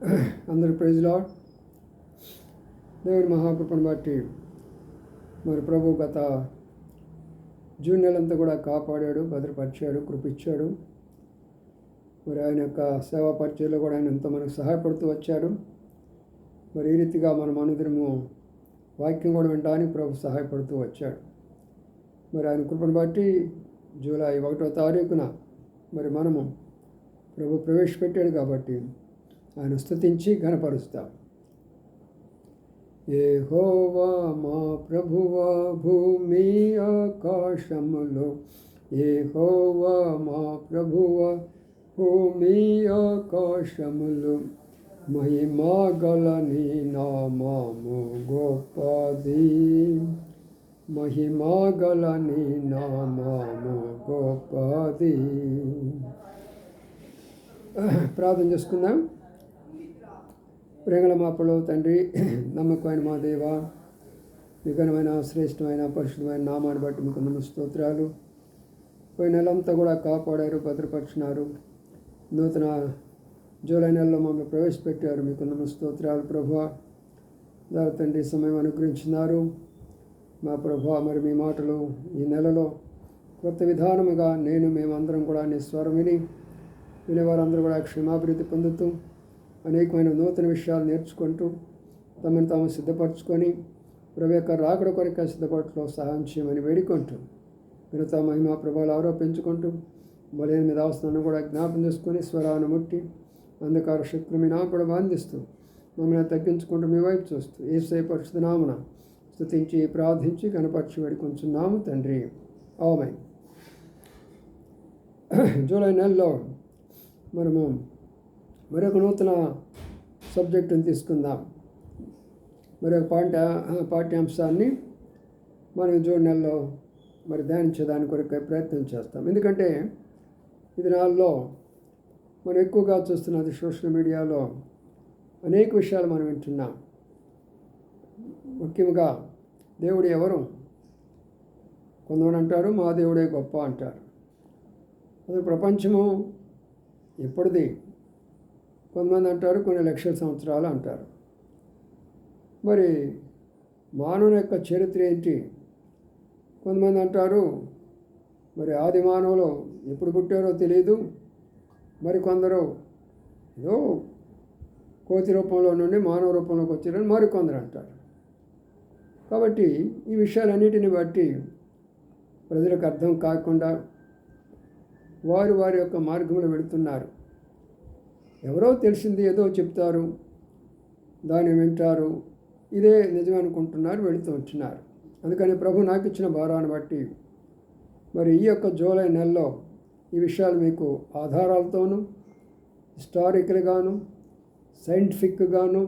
అందరి ప్రైజ్లో దేవుడి మహాకృపను బట్టి మరి ప్రభు గత జూన్ నెలంతా కూడా కాపాడాడు భద్రపరిచాడు కృపిచ్చాడు మరి ఆయన యొక్క సేవా పరిచయంలో కూడా ఆయన ఎంతో మనకు సహాయపడుతూ వచ్చాడు. మరి ఈ రీతిగా మనం అనుదినము వాక్యం కూడా వినడానికి ప్రభు సహాయపడుతూ వచ్చాడు. మరి ఆయన కృపను బట్టి జూలై ఒకటో తారీఖున మరి మనము ప్రభు ప్రవేశపెట్టాడు కాబట్టి ఆయన స్థుతించి ఘనపరుస్తాం ఏహోవా మా ప్రభువా భూమి ఆకాశములో. ఏహోవా మా ప్రభువా భూమి ఆకాశములు. మహిమా గల నీ నామము గొప్పది. మహిమా గల నీ నామము ప్రార్థన చేసుకుందాం. ప్రేంగళ మాపలు తండ్రి నమ్మకమైన మా దేవ విఘనమైన శ్రేష్టమైన పరిశుద్ధమైన నామాన్ని బట్టి మీకు నమ్మ స్తోత్రాలు. పోయిన నెలంతా కూడా కాపాడారు భద్రపరిచినారు. నూతన జూలై నెలలో మమ్మల్ని ప్రవేశపెట్టారు మీకు నమ్మ స్తోత్రాలు ప్రభు దాని తండ్రి సమయం అనుగ్రహించినారు. మా ప్రభు మరి మీ మాటలు ఈ నెలలో కొత్త విధానముగా నేను మేమందరం కూడా నీ స్వరం విని వినేవారందరూ కూడా క్షేమాభివృద్ధి పొందుతూ అనేకమైన నూతన విషయాలు నేర్చుకుంటూ తమను తాము సిద్ధపరచుకొని ప్రభు యొక్క రాకడ కొరక సిద్ధపడటంలో సహాయం చేయమని వేడుకుంటూ మిగతా మహిమా ప్రభావాలు ఆరోపించుకుంటూ బలైన మీద అవసరాన్ని కూడా జ్ఞాపం చేసుకొని స్వరాన్ని ముట్టి అంధకార శక్తులు మీ నాపడ బాంధిస్తూ మమ్మల్ని తగ్గించుకుంటూ మీ వైపు చూస్తూ ఏసై పరిశుద్ధ నామున స్థుతించి ప్రార్థించి కనపరిచి వేడుకుంటున్నాము తండ్రి. అవమై జూలై నెలలో మనము మరొక నూతన సబ్జెక్టుని తీసుకుందాం. మరొక పాఠ్య పాఠ్యాంశాన్ని మనం జూన్ నెలలో మరి ధ్యానించేదాని కొరకు ప్రయత్నం చేస్తాం. ఎందుకంటే ఇది దినాల్లో మనం ఎక్కువగా చూస్తున్నది సోషల్ మీడియాలో అనేక విషయాలు మనం వింటున్నాం. ముఖ్యంగా దేవుడు ఎవరు? కొంతమంది అంటారు మా దేవుడే గొప్ప అంటారు. అసలు ప్రపంచము ఎప్పటిది కొంతమంది అంటారు కొన్ని లక్షల సంవత్సరాలు అంటారు. మరి మానవుని యొక్క చరిత్ర ఏంటి? కొంతమంది అంటారు మరి ఆది మానవులు ఎప్పుడు పుట్టారో తెలియదు మరి కొందరు ఏదో కోతి రూపంలో నుండి మానవ రూపంలోకి వచ్చారని మరికొందరు అంటారు. కాబట్టి ఈ విషయాలన్నిటిని బట్టి ప్రజలకు అర్థం కాకుండా వారు వారి యొక్క మార్గంలో వెళుతున్నారు. ఎవరో తెలిసింది ఏదో చెప్తారు దాన్ని వింటారు ఇదే నిజం అనుకుంటున్నారు వెళుతూ ఉంటున్నారు అందుకని ప్రభు నాకు ఇచ్చిన భారాన్ని బట్టి మరి ఈ యొక్క జూలై నెలలో ఈ విషయాలు మీకు ఆధారాలతోనూ హిస్టారికల్గాను సైంటిఫిక్గాను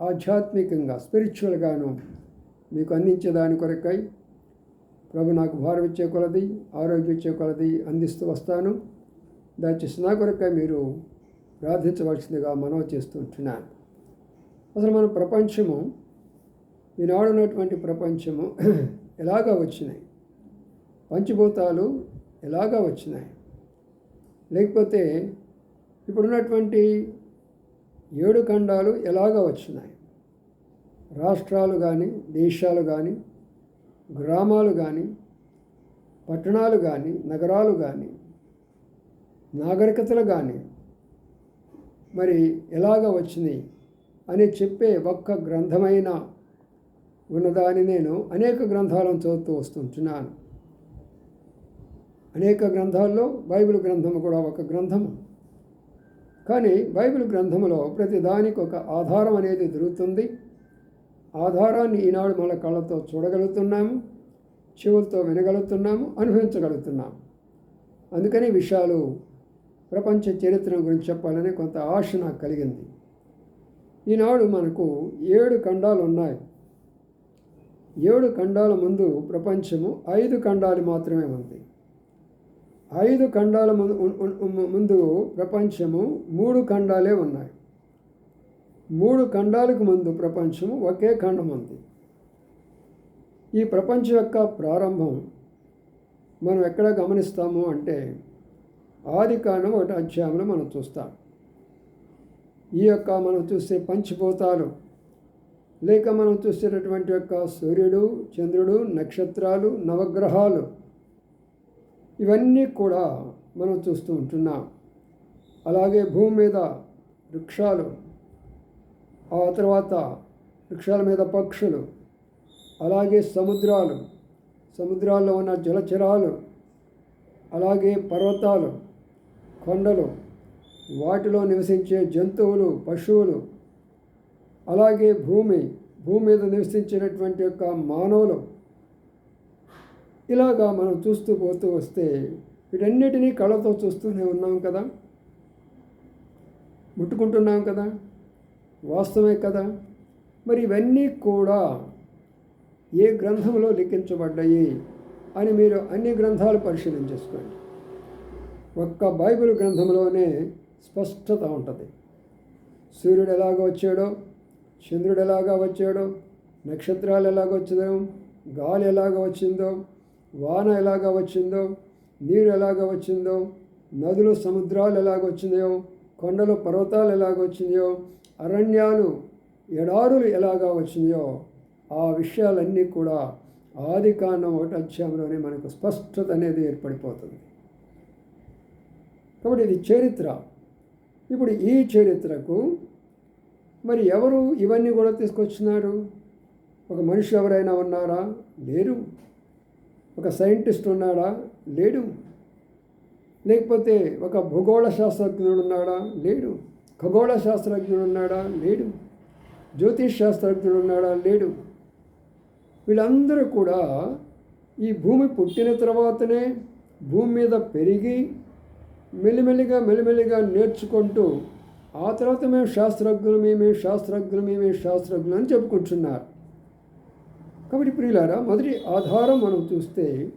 ఆధ్యాత్మికంగా స్పిరిచువల్గాను మీకు అందించే దాని కొరకై ప్రభు నాకు భారం ఇచ్చే కొలది ఆరోగ్యం ఇచ్చే కొలది అందిస్తూ వస్తాను. దయచేసి నా కొరకై మీరు ప్రార్థించవలసిందిగా మనవి చేస్తుంటున్నాను అసలు మన ప్రపంచము ఈనాడు ఉన్నటువంటి ప్రపంచము ఎలాగా వచ్చినాయి? పంచభూతాలు ఎలాగా వచ్చినాయి? లేకపోతే ఇప్పుడున్నటువంటి ఏడు ఖండాలు ఎలాగా వచ్చినాయి? రాష్ట్రాలు కానీ దేశాలు కానీ గ్రామాలు కానీ పట్టణాలు కానీ నగరాలు కానీ నాగరికతలు కానీ మరి ఎలాగ వచ్చింది అని చెప్పే ఒక్క గ్రంథమైన ఉన్నదాని నేను అనేక గ్రంథాలను చదువుతూ వస్తుంటున్నాను. అనేక గ్రంథాల్లో బైబిల్ గ్రంథము కూడా ఒక గ్రంథము. కానీ బైబిల్ గ్రంథములో ప్రతి దానికి ఒక ఆధారం అనేది దొరుకుతుంది. ఆధారాన్ని ఈనాడు మన కళ్ళతో చూడగలుగుతున్నాము చెవులతో వినగలుగుతున్నాము అనుభవించగలుగుతున్నాము. అందుకని విషయాలు ప్రపంచ చరిత్ర గురించి చెప్పాలని కొంత ఆశ నాకు కలిగింది. ఈనాడు మనకు ఏడు ఖండాలు ఉన్నాయి. ఏడు ఖండాల ముందు ప్రపంచము ఐదు ఖండాలు మాత్రమే ఉంది. ఐదు ఖండాల ముందు ప్రపంచము మూడు ఖండాలే ఉన్నాయి. మూడు ఖండాలకు ముందు ప్రపంచము ఒకే ఖండం ఉంది. ఈ ప్రపంచం యొక్క ప్రారంభం మనం ఎక్కడ గమనిస్తాము అంటే ఆది కాండం ఒకటి అధ్యాయంలో మనం చూస్తాం. ఈ యొక్క మనం చూసే పంచభూతాలు లేక మనం చూసేటటువంటి యొక్క సూర్యుడు చంద్రుడు నక్షత్రాలు నవగ్రహాలు ఇవన్నీ కూడా మనం చూస్తూ ఉంటున్నాం. అలాగే భూమి మీద వృక్షాలు ఆ తర్వాత వృక్షాల మీద పక్షులు అలాగే సముద్రాలు సముద్రాల్లో ఉన్న జలచరాలు అలాగే పర్వతాలు కొండలు వాటిలో నివసించే జంతువులు పశువులు అలాగే భూమి భూమి మీద నివసించినటువంటి యొక్క మానవులు. ఇలాగా మనం చూస్తూ పోతూ వస్తే వీటన్నిటినీ కళ్ళతో చూస్తూనే ఉన్నాం కదా. ముట్టుకుంటున్నాం కదా. వాస్తవమే కదా. మరి ఇవన్నీ కూడా ఏ గ్రంథంలో లిఖించబడ్డాయి అని మీరు అన్ని గ్రంథాలు పరిశీలన చేసుకోండి. ఒక్క బైబిల్ గ్రంథంలోనే స్పష్టత ఉంటుంది. సూర్యుడు ఎలాగ వచ్చాడో చంద్రుడు ఎలాగా వచ్చాడో నక్షత్రాలు ఎలాగ వచ్చిందో గాలి ఎలాగ వచ్చిందో వాన ఎలాగ వచ్చిందో నీరు ఎలాగ వచ్చిందో నదులు సముద్రాలు ఎలాగ వచ్చిందో కొండలు పర్వతాలు ఎలాగ వచ్చిందో అరణ్యాలు ఎడారులు ఎలాగా వచ్చిందో ఆ విషయాలన్నీ కూడా ఆది కాండం ఒకటి అధ్యాయంలోనే మనకు స్పష్టత అనేది ఏర్పడిపోతుంది. కాబట్టి ఇది చరిత్ర. ఇప్పుడు ఈ చరిత్రకు మరి ఎవరు ఇవన్నీ కూడా తీసుకొచ్చినారు? ఒక మనిషి ఎవరైనా ఉన్నారా? లేరు. ఒక సైంటిస్ట్ ఉన్నాడా? లేడు. లేకపోతే ఒక భూగోళ శాస్త్రజ్ఞుడు ఉన్నాడా లేడు. ఖగోళ శాస్త్రజ్ఞుడు ఉన్నాడా లేడు. జ్యోతిష్ శాస్త్రజ్ఞుడు ఉన్నాడా లేడు. వీళ్ళందరూ కూడా ఈ భూమి పుట్టిన తర్వాతనే భూమి మీద పెరిగి మెల్లిమెల్లిగా మెల్లిమెల్లిగా నేర్చుకుంటూ ఆ తర్వాత మేము శాస్త్రజ్ఞులు మేమే శాస్త్రజ్ఞులు మేమే శాస్త్రజ్ఞులు అని చెప్పుకుంటున్నారు. కాబట్టి ప్రియులారా మొదటి ఆధారం మనం చూస్తే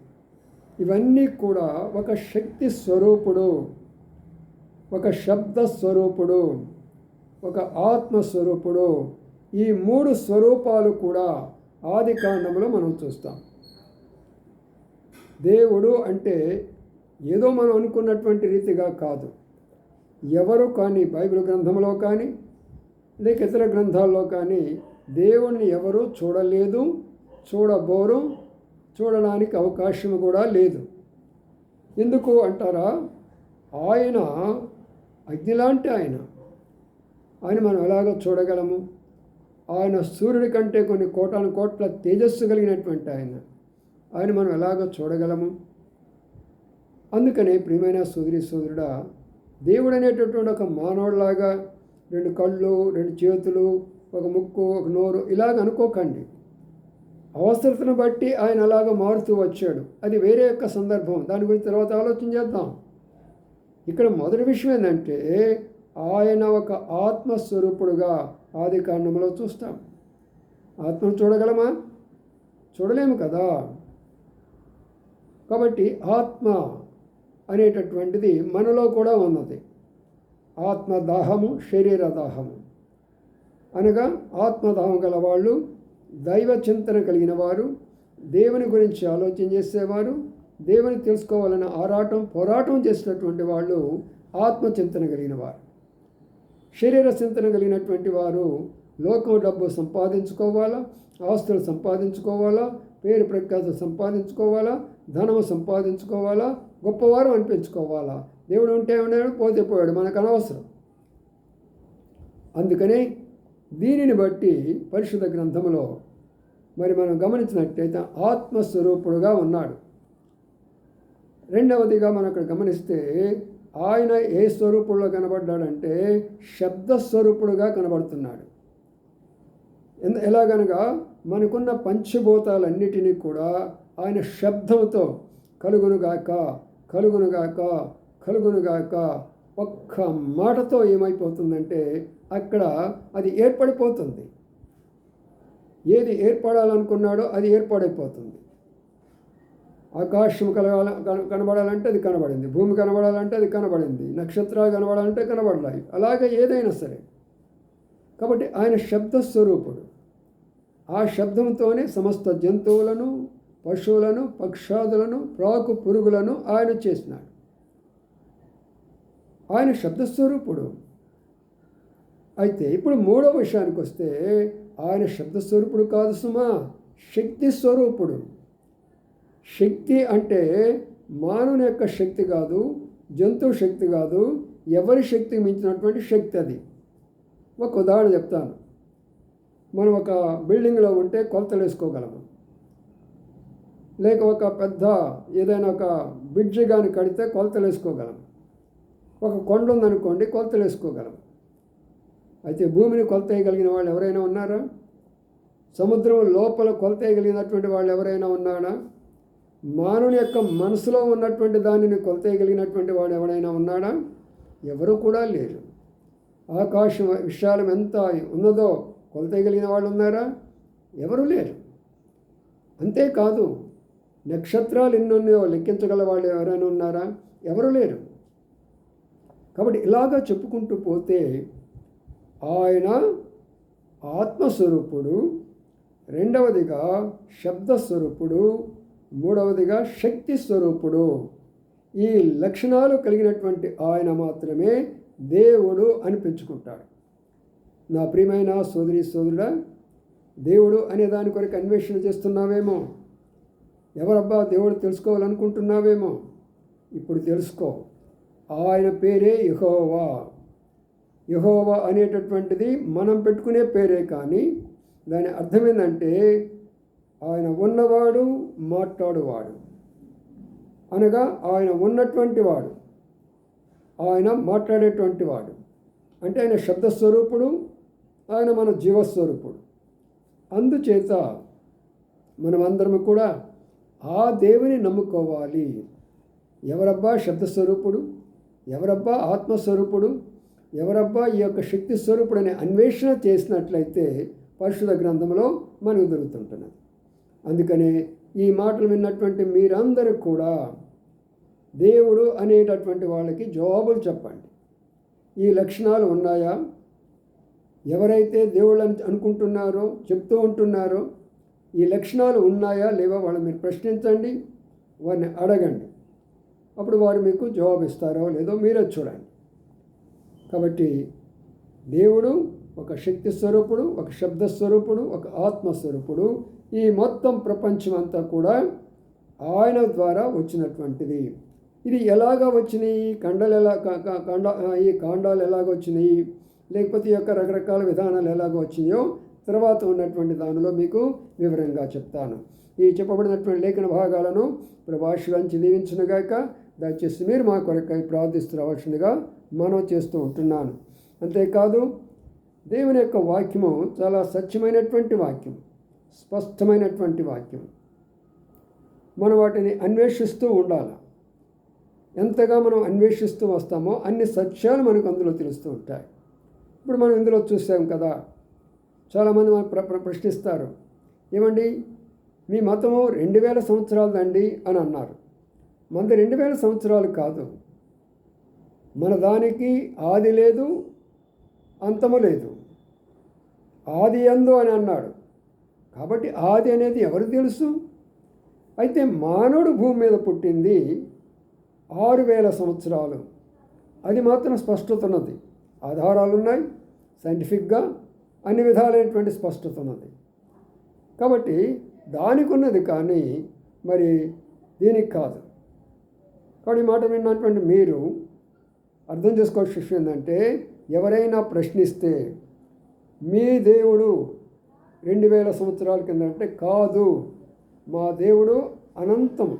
ఇవన్నీ కూడా ఒక శక్తి స్వరూపుడు ఒక శబ్ద స్వరూపుడు ఒక ఆత్మ స్వరూపుడు ఈ మూడు స్వరూపాలు కూడా ఆది కాండంలో మనం చూస్తాం. దేవుడు అంటే ఏదో మనం అనుకున్నటువంటి రీతిగా కాదు. ఎవరు కానీ బైబిల్ గ్రంథంలో కానీ లేక ఇతర గ్రంథాల్లో కానీ దేవుణ్ణి ఎవరు చూడలేదు చూడబోరు చూడడానికి అవకాశం కూడా లేదు. ఎందుకు అంటారా? ఆయన అగ్నిలాంటి ఆయన. ఆయన మనం ఎలాగో చూడగలము? ఆయన సూర్యుడి కంటే కొన్ని కోటాను కోట్ల తేజస్సు కలిగినటువంటి ఆయన. ఆయన మనం ఎలాగో చూడగలము? అందుకనే ప్రియమైన సోదరి సోదరుడా దేవుడు అనేటటువంటి ఒక మానవుడిలాగా రెండు కళ్ళు రెండు చేతులు ఒక ముక్కు ఒక నోరు ఇలాగ అనుకోకండి. అవసరతను బట్టి ఆయన అలాగ మారుతూ వచ్చాడు. అది వేరే యొక్క సందర్భం. దాని గురించి తర్వాత ఆలోచన చేద్దాం. ఇక్కడ మొదటి విషయం ఏంటంటే ఆయన ఒక ఆత్మస్వరూపుడుగా ఆది కాండంలో చూస్తాం. ఆత్మను చూడగలమా? చూడలేము కదా? కాబట్టి ఆత్మ అనేటటువంటిది మనలో కూడా ఉన్నది. ఆత్మ దాహము శరీర దాహము అనగా ఆత్మదాహం గల వాళ్ళు దైవ చింతన కలిగిన వారు దేవుని గురించి ఆలోచన చేసేవారు దేవుని తెలుసుకోవాలన్న ఆరాటం పోరాటం చేసినటువంటి వాళ్ళు ఆత్మచింతన కలిగిన వారు శరీర చింతన కలిగినటువంటి వారు లోకం డబ్బు సంపాదించుకోవాలా ఆస్తులు సంపాదించుకోవాలా పేరు ప్రఖ్యాతులు సంపాదించుకోవాలా ధనము సంపాదించుకోవాలా గొప్పవారు అనిపించుకోవాలా దేవుడు ఉంటే ఉన్నాడు పోతే పోయాడు మనకు అనవసరం. అందుకని దీనిని బట్టి పరిశుద్ధ గ్రంథంలో మరి మనం గమనించినట్టయితే ఆత్మస్వరూపుడుగా ఉన్నాడు. రెండవదిగా మనం అక్కడ గమనిస్తే ఆయన ఏ స్వరూపుడులో కనబడ్డాడంటే శబ్ద స్వరూపుడుగా కనబడుతున్నాడు ఎలాగనగా మనకున్న పంచభూతాలన్నిటినీ కూడా ఆయన శబ్దంతో కలుగునుగాక కలుగునుగాక కలుగునుగాక ఒక్క మాటతో ఏమైపోతుందంటే అక్కడ అది ఏర్పడిపోతుంది. ఏది ఏర్పడాలనుకున్నాడో అది ఏర్పడైపోతుంది. ఆకాశం కలగాల కనబడాలంటే అది కనబడింది. భూమి కనబడాలంటే అది కనబడింది. నక్షత్రాలు కనబడాలంటే కనబడలాయి. అలాగే ఏదైనా సరే. కాబట్టి ఆయన శబ్ద స్వరూపుడు ఆ శబ్దంతోనే సమస్త జంతువులను పశువులను పక్షాదులను ప్రాకు పురుగులను ఆయన చేసినాడు. ఆయన శబ్దస్వరూపుడు. అయితే ఇప్పుడు మూడో విషయానికి వస్తే ఆయన శబ్ద స్వరూపుడు కాదు సుమా శక్తి స్వరూపుడు. శక్తి అంటే మానవుని యొక్క శక్తి కాదు జంతువు శక్తి కాదు ఎవరి శక్తికి మించినటువంటి శక్తి అది. ఒక ఉదాహరణ చెప్తాను. మనం ఒక బిల్డింగ్లో ఉంటే కొలతలు వేసుకోగలము. లేక ఒక పెద్ద ఏదైనా ఒక బ్రిడ్జి కానీ కడితే కొలతలు వేసుకోగలం. ఒక కొండ ఉందనుకోండి కొలతలు వేసుకోగలం. అయితే భూమిని కొలత వేయగలిగిన వాళ్ళు ఎవరైనా ఉన్నారా? సముద్రం లోపల కొలతేయగలిగినటువంటి వాళ్ళు ఎవరైనా ఉన్నాడా మానవుని యొక్క మనసులో ఉన్నటువంటి దానిని కొలతేయగలిగినటువంటి వాడు ఎవరైనా ఉన్నాడా ఎవరు కూడా లేరు. ఆకాశం విశాలం ఎంత ఉన్నదో కొలతేయగలిగిన వాళ్ళు ఉన్నారా? ఎవరు లేరు. అంతేకాదు నక్షత్రాలు ఎన్నున్నాయో లెక్కించగల వాళ్ళు ఎవరైనా ఉన్నారా? ఎవరు లేరు. కాబట్టి ఇలాగా చెప్పుకుంటూ పోతే ఆయన ఆత్మస్వరూపుడు రెండవదిగా శబ్దస్వరూపుడు మూడవదిగా శక్తి స్వరూపుడు ఈ లక్షణాలు కలిగినటువంటి ఆయన మాత్రమే దేవుడు అనిపించుకుంటాడు నా ప్రియమైన సోదరి సోదరుడా దేవుడు అనే దాని కొరకు అన్వేషణ చేస్తున్నావేమో? ఎవరబ్బా దేవుడు తెలుసుకోవాలనుకుంటున్నావేమో? ఇప్పుడు తెలుసుకో. ఆయన పేరే యహోవా. యహోవా అనేటటువంటిది మనం పెట్టుకునే పేరే కానీ దాని అర్థం ఏంటంటే ఆయన ఉన్నవాడు మాట్లాడువాడు. అనగా ఆయన ఉన్నటువంటి వాడు. ఆయన మాట్లాడేటువంటి వాడు. అంటే ఆయన శబ్దస్వరూపుడు ఆయన మన జీవస్వరూపుడు. అందుచేత మనమందరం కూడా ఆ దేవుని నమ్ముకోవాలి. ఎవరబ్బా శబ్దస్వరూపుడు? ఎవరబ్బా ఆత్మస్వరూపుడు? ఎవరబ్బా ఈ యొక్క శక్తి స్వరూపుడు అనే అన్వేషణ చేసినట్లయితే పరిశుధ గ్రంథంలో మనకు దొరుకుతుంటున్నది అందుకనే ఈ మాటలు విన్నటువంటి మీరందరూ కూడా దేవుడు అనేటటువంటి వాళ్ళకి జవాబులు చెప్పండి. ఈ లక్షణాలు ఉన్నాయా? ఎవరైతే దేవుళ్ళని అనుకుంటున్నారో చెప్తూ ఉంటున్నారో ఈ లక్షణాలు ఉన్నాయా లేవా వాళ్ళు మీరు ప్రశ్నించండి వారిని అడగండి. అప్పుడు వారు మీకు జవాబు ఇస్తారో లేదో మీరే చూడండి. కాబట్టి దేవుడు ఒక శక్తి స్వరూపుడు ఒక శబ్ద స్వరూపుడు ఒక ఆత్మస్వరూపుడు ఈ మొత్తం ప్రపంచం అంతా కూడా ఆయన ద్వారా వచ్చినటువంటిది. ఇది ఎలాగ వచ్చినాయి? కండలు ఎలా కండ ఈ కాండాలు ఎలాగ వచ్చినాయి? లేకపోతే ఈ యొక్క రకరకాల విధానాలు ఎలాగ వచ్చినాయో తర్వాత ఉన్నటువంటి దానిలో మీకు వివరంగా చెప్తాను. ఈ చెప్పబడినటువంటి లేఖన భాగాలను ప్రభాషలంచి దీవించినగాక దయచేసి మీరు మా కొరకై ప్రార్థిస్తూ రావాల్సిందిగా మనం చేస్తూ ఉంటున్నాను. అంతేకాదు దేవుని యొక్క వాక్యము చాలా సత్యమైనటువంటి వాక్యం స్పష్టమైనటువంటి వాక్యం. మనం వాటిని అన్వేషిస్తూ ఉండాలి. ఎంతగా మనం అన్వేషిస్తూ వస్తామో అన్ని సత్యాలు మనకు అందులో తెలుస్తూ ఉంటాయి. ఇప్పుడు మనం ఇందులో చూసాం కదా చాలామంది ప్ర ప్ర ప్రశ్నిస్తారు. ఏమండి? మీ మతము రెండు వేల సంవత్సరాలదండి అని అన్నారు. మనది రెండు వేల సంవత్సరాలు కాదు. మన దానికి ఆది లేదు అంతము లేదు. ఆది ఎందు అని అన్నాడు. కాబట్టి ఆది అనేది ఎవరు తెలుసు? అయితే మానవుడు భూమి మీద పుట్టింది ఆరు వేల సంవత్సరాలు. అది మాత్రం స్పష్టత ఉన్నది ఆధారాలు ఉన్నాయి సైంటిఫిక్గా అన్ని విధాలైనటువంటి స్పష్టత ఉన్నది. కాబట్టి దానికి ఉన్నది కానీ మరి దీనికి కాదు. కాబట్టి మాట విన్నటువంటి మీరు అర్థం చేసుకోవాల్సిన విషయం ఏంటంటే ఎవరైనా ప్రశ్నిస్తే మీ దేవుడు రెండు వేల సంవత్సరాల కింద అంటే కాదు. మా దేవుడు అనంతం.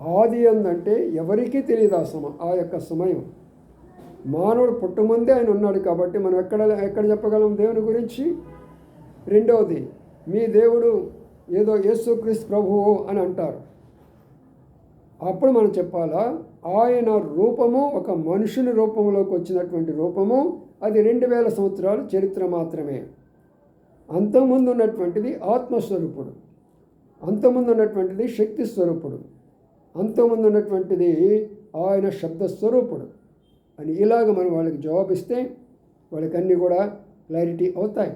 ఆది అందంటే ఎవరికీ తెలియదు ఆ సమ ఆ యొక్క సమయం. మానవుడు పుట్టముందే ఆయన ఉన్నాడు కాబట్టి మనం ఎక్కడ ఎక్కడ చెప్పగలం దేవుని గురించి? రెండవది మీ దేవుడు ఏదో యేసుక్రీస్తు ప్రభువు అని అంటారు. అప్పుడు మనం చెప్పాలా ఆయన రూపము ఒక మనుషుని రూపంలోకి వచ్చినటువంటి రూపము అది రెండు వేల సంవత్సరాలు చరిత్ర మాత్రమే. అంతకుముందు ఉన్నటువంటిది ఆత్మస్వరూపుడు అంతకుముందు ఉన్నటువంటిది శక్తి స్వరూపుడు అంతకుముందు ఉన్నటువంటిది ఆయన శబ్ద స్వరూపుడు. అని ఇలాగ మనం వాళ్ళకి జవాబిస్తే వాళ్ళకి అన్నీ కూడా క్లారిటీ అవుతాయి.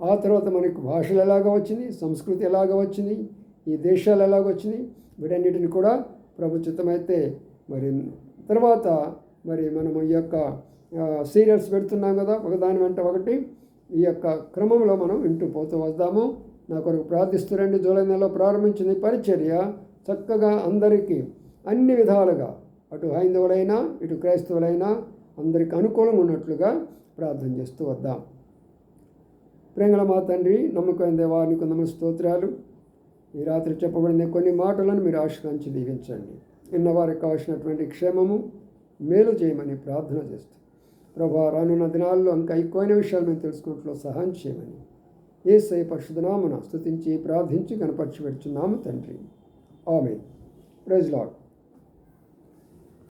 ఆ తర్వాత మనకు భాషలు ఎలాగ వచ్చింది సంస్కృతి ఎలాగ వచ్చింది ఈ దేశాలు ఎలాగ వచ్చింది వీటన్నిటిని కూడా ప్రభుత్వమైతే మరి తర్వాత మరి మనం ఈ యొక్క సీరియల్స్ పెడుతున్నాం కదా ఒకదాని వెంట ఒకటి ఈ యొక్క క్రమంలో మనం వింటూ పోతూ వద్దాము. నా కొరకు ప్రార్థిస్తురండి జూలై నెలలో ప్రారంభించిన ఈ పరిచర్య చక్కగా అందరికీ అన్ని విధాలుగా అటు హైందవులైనా ఇటు క్రైస్తవులైనా అందరికి అనుకూలంగా ఉన్నట్లుగా ప్రార్థన చేస్తూ వద్దాం. ప్రేంగళ మా తండ్రి నమ్మకం దేవా నీకు నమ్మ స్తోత్రాలు. ఈ రాత్రి చెప్పబడిన కొన్ని మాటలను మీరు ఆశ్రయించి దీవించండి. ఇన్నవారికి కావాల్సినటువంటి క్షేమము మేలు చేయమని ప్రార్థన చేస్తూ. ప్రభా రానున్న దినాల్లో ఇంకా ఎక్కువైన విషయాలు మేము తెలుసుకున్నట్లో సహాయం చేయమని. ఏసై పరిశుధనామను స్థుతించి ప్రార్థించి కనపరిచి పెడుచున్నాము తండ్రి. ఆమె ప్రైజ్ లాడ్